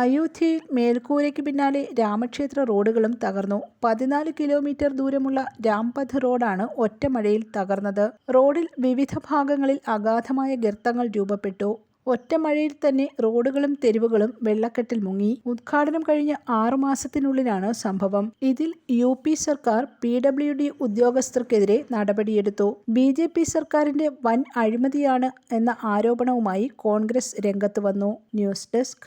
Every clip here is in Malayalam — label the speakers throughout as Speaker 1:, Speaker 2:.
Speaker 1: അയോധ്യയിൽ മേൽക്കൂരയ്ക്ക് പിന്നാലെ രാമക്ഷേത്ര റോഡുകളും തകർന്നു. പതിനാല് കിലോമീറ്റർ ദൂരമുള്ള രാംപഥ് റോഡാണ് ഒറ്റ മഴയിൽ തകർന്നത്. റോഡിൽ വിവിധ ഭാഗങ്ങളിൽ അഗാധമായ ഗർത്തങ്ങൾ രൂപപ്പെട്ടു. ഒറ്റ മഴയിൽ തന്നെ റോഡുകളും തെരുവുകളും വെള്ളക്കെട്ടിൽ മുങ്ങി. ഉദ്ഘാടനം കഴിഞ്ഞ ആറു മാസത്തിനുള്ളിലാണ് സംഭവം. ഇതിൽ യു പി സർക്കാർ പി ഡബ്ല്യു ഡി ഉദ്യോഗസ്ഥർക്കെതിരെ നടപടിയെടുത്തു. ബി ജെ പി സർക്കാരിന്റെ വൻ അഴിമതിയാണ് എന്ന ആരോപണവുമായി കോൺഗ്രസ് രംഗത്ത് വന്നു. ന്യൂസ് ഡെസ്ക്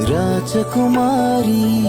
Speaker 2: राजकुमारी।